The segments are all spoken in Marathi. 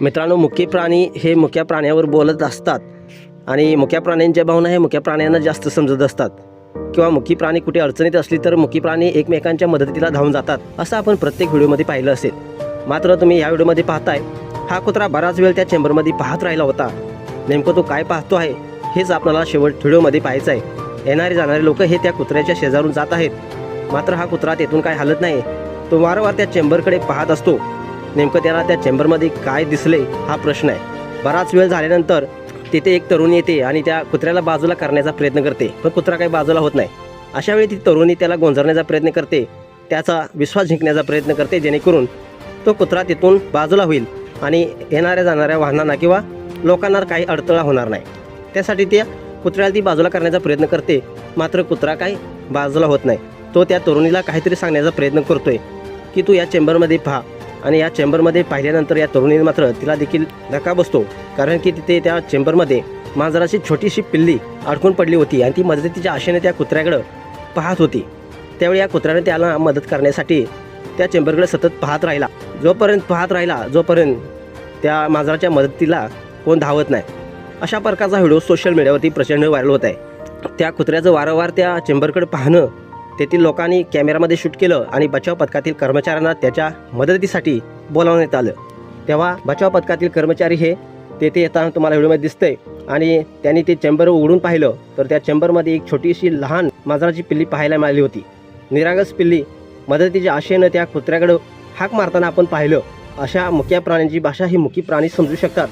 मित्रांनो मुख्य प्राणी हे मुख्या प्राण्यावर बोलत असतात. आणि मुख्या प्राण्यांच्या भावना हे मुक्या प्राण्यांना जास्त समजत असतात. किंवा मुकी प्राणी कुठे अडचणीत असली तर मुकी प्राणी एकमेकांच्या मदतीला धावून जातात असं आपण प्रत्येक व्हिडिओमध्ये पाहिलं असेल. मात्र तुम्ही या व्हिडिओमध्ये पाहताय हा कुत्रा बराच वेळ त्या चेंबरमध्ये पाहत राहिला होता. नेमकं तो काय पाहतो आहे हेच आपल्याला शेवट व्हिडिओमध्ये पाहायचं आहे. येणारे जाणारे लोक हे त्या कुत्र्याच्या शेजारून जात आहेत. मात्र हा कुत्रा तेथून काय हालत नाही. तो वारंवार त्या चेंबरकडे पाहत असतो. नेमकं त्याला त्या चेंबरमध्ये काय दिसले हा प्रश्न आहे. बराच वेळ झाल्यानंतर तिथे एक तरुणी येते आणि त्या कुत्र्याला बाजूला करण्याचा प्रयत्न करते. पण कुत्रा काही बाजूला होत नाही. अशा वेळी ती तरुणी त्याला गोंजरण्याचा प्रयत्न करते. त्याचा विश्वास जिंकण्याचा प्रयत्न करते जेणेकरून तो कुत्रा तिथून बाजूला होईल आणि येणाऱ्या जाणाऱ्या वाहनांना किंवा लोकांना काही अडथळा होणार नाही. त्यासाठी त्या कुत्र्याला ती बाजूला करण्याचा प्रयत्न करते. मात्र कुत्रा काही बाजूला होत नाही. तो त्या तरुणीला काहीतरी सांगण्याचा प्रयत्न करतोय. की तू या चेंबरमध्ये पहा. आणि या चेंबरमध्ये पाहिल्यानंतर या तरुणीने मात्र तिला देखील धक्का बसतो. कारण की तिथे त्या चेंबरमध्ये मांजराची छोटीशी पिल्ली अडकून पडली होती आणि ती मदतीच्या आशेने त्या कुत्र्याकडं पाहत होती. त्यावेळी या कुत्र्याने त्याला मदत करण्यासाठी त्या चेंबरकडे सतत पाहत राहिला. जोपर्यंत पाहत राहिला जोपर्यंत त्या मांजराच्या मदतीला कोण धावत नाही. अशा प्रकारचा व्हिडिओ सोशल मीडियावरती प्रचंड व्हायरल होत आहे. त्या कुत्र्याचं वारंवार त्या चेंबरकडे पाहणं तेथील लोकांनी कॅमेरामध्ये शूट केलं आणि बचाव पथकातील कर्मचाऱ्यांना त्याच्या मदतीसाठी बोलावण्यात आलं. तेव्हा बचाव पथकातील कर्मचारी हे तेथे येताना तुम्हाला व्हिडिओमध्ये दिसतंय. आणि त्यांनी ते चेंबर उघडून पाहिलं तर त्या चेंबरमध्ये एक छोटीशी लहान मांजराची पिल्ली पाहायला मिळाली होती. निरागस पिल्ली मदतीच्या आशेनं त्या कुत्र्याकडं हाक मारताना आपण पाहिलं. अशा मुक्या प्राण्यांची भाषा ही मुकी प्राणी समजू शकतात.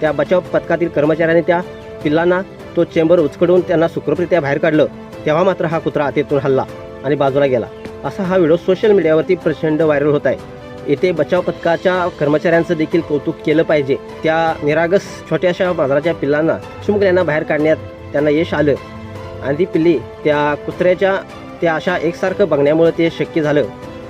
त्या बचाव पथकातील कर्मचाऱ्यांनी त्या पिल्लांना तो चेंबर उचकडून त्यांना सुखरूपरित्या बाहेर काढलं. तेव्हा मात्र हा कुत्रा तेथून हल्ला. आणि बाजूला गेला. असा हा व्हिडिओ सोशल मीडियावरती प्रचंड व्हायरल होत आहे. येथे बचाव पथकाच्या कर्मचाऱ्यांचं देखील कौतुक केलं पाहिजे. त्या निरागस छोट्याशा बाजाराच्या पिल्लांना चिमुकल्यांना बाहेर काढण्यात त्यांना यश आलं. आणि ती पिल्ली त्या कुत्र्याच्या त्या अशा एकसारखं बघण्यामुळे ते शक्य झालं.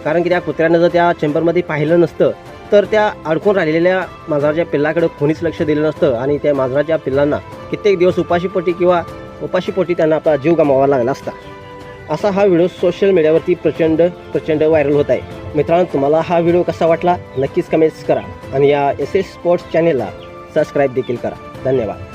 कारण की त्या कुत्र्यानं जर त्या चेंबरमध्ये पाहिलं नसतं तर त्या अडकून राहिलेल्या मांजराच्या पिल्लाकडे कोणीच लक्ष दिलं नसतं. आणि त्या मांजराच्या पिल्लांना कित्येक दिवस उपाशीपोटी किंवा उपाशीपोटी त्यांना आपला जीव गमावा लागला असता. असा हा व्हिडिओ सोशल मीडियावरती प्रचंड प्रचंड व्हायरल होत आहे. मित्रांनो तुम्हाला हा व्हिडिओ कसा वाटला? नक्कीच कमेंट्स करा. आणि या एस एस स्पोर्ट्स चॅनेलला सबस्क्राईब देखील करा. धन्यवाद.